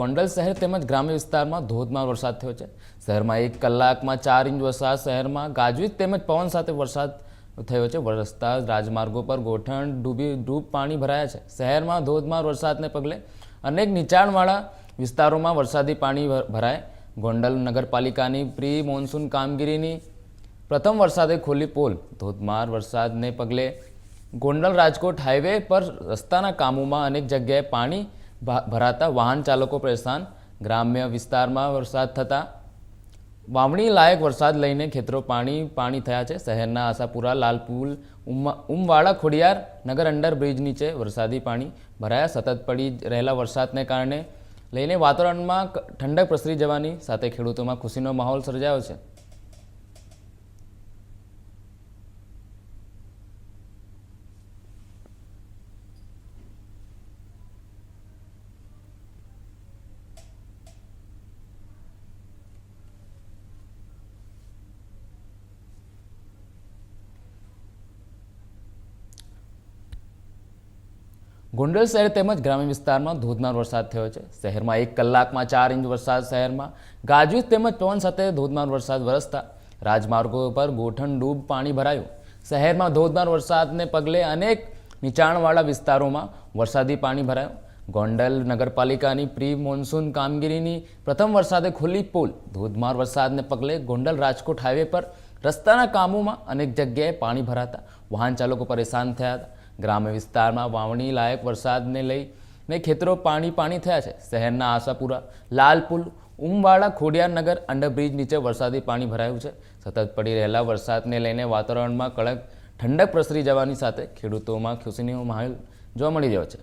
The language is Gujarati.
ગોંડલ શહેર તેમજ ગ્રામ્ય વિસ્તારમાં ધોધમાર વરસાદ થયો છે. શહેરમાં એક કલાકમાં ચાર ઇંચ વરસાદ, શહેરમાં ગાજવીજ તેમજ પવન સાથે વરસાદ થયો છે. રસ્તા રાજમાર્ગો પર ગોઠણ, ડૂબી, ડૂબ પાણી ભરાયા છે. શહેરમાં ધોધમાર વરસાદને પગલે અનેક નીચાણવાળા વિસ્તારોમાં વરસાદી પાણી ભરાય. ગોંડલ નગરપાલિકાની પ્રી મોન્સૂન કામગીરીની પ્રથમ વરસાદે ખોલી પોલ. ધોધમાર વરસાદને પગલે ગોંડલ રાજકોટ હાઈવે પર રસ્તાના કામોમાં અનેક જગ્યાએ પાણી ભરાતા વાહન ચાલકો પરેશાન. ગ્રામ્ય વિસ્તારમાં વરસાદ થતાં વાવણી લાયક વરસાદ લઈને ખેતરો પાણી પાણી થયા છે. શહેરના આશાપુરા, લાલપુલ ઉમવાડા, ખોડિયાર નગર અંડર બ્રિજ નીચે વરસાદી પાણી ભરાયા. સતત પડી રહેલા વરસાદને કારણે લઈને વાતાવરણમાં ઠંડક પ્રસરી જવાની સાથે ખેડૂતોમાં ખુશીનો માહોલ સર્જાયો છે. ગોંડલ શહેર તેમજ ગ્રામ્ય વિસ્તારમાં ધોધમાર વરસાદ થયો છે. શહેરમાં એક કલાકમાં ચાર ઇંચ વરસાદ, શહેરમાં ગાજવીજ તેમજ પવન સાથે ધોધમાર વરસાદ વરસતા. રાજમાર્ગો પર ગોઠણ ડૂબ પાણી ભરાયું. શહેરમાં ધોધમાર વરસાદને પગલે અનેક નીચાણવાળા વિસ્તારોમાં વરસાદી પાણી ભરાયું. ગોંડલ નગરપાલિકાની પ્રી મોન્સૂન કામગીરીની પ્રથમ વરસાદે ખુલ્લી પુલ. ધોધમાર વરસાદને પગલે ગોંડલ રાજકોટ હાઈવે પર રસ્તાના કામોમાં અનેક જગ્યાએ પાણી ભરાતા. વાહન ચાલકો પરેશાન થયા હતા. ગ્રામ્ય વિસ્તારમાં વાવણી લાયક વરસાદને લઈને ખેતરો પાણી પાણી થયા છે. શહેરના આશાપુરા લાલપુલ ઉમવાડા ખોડિયારનગર અંડરબ્રિજ નીચે વરસાદી પાણી ભરાયું છે. સતત પડી રહેલા વરસાદને લઈને વાતાવરણમાં કડક ઠંડક પ્રસરી જવાની સાથે ખેડૂતોમાં ખુશીનો માહોલ જોવા મળી રહ્યો છે.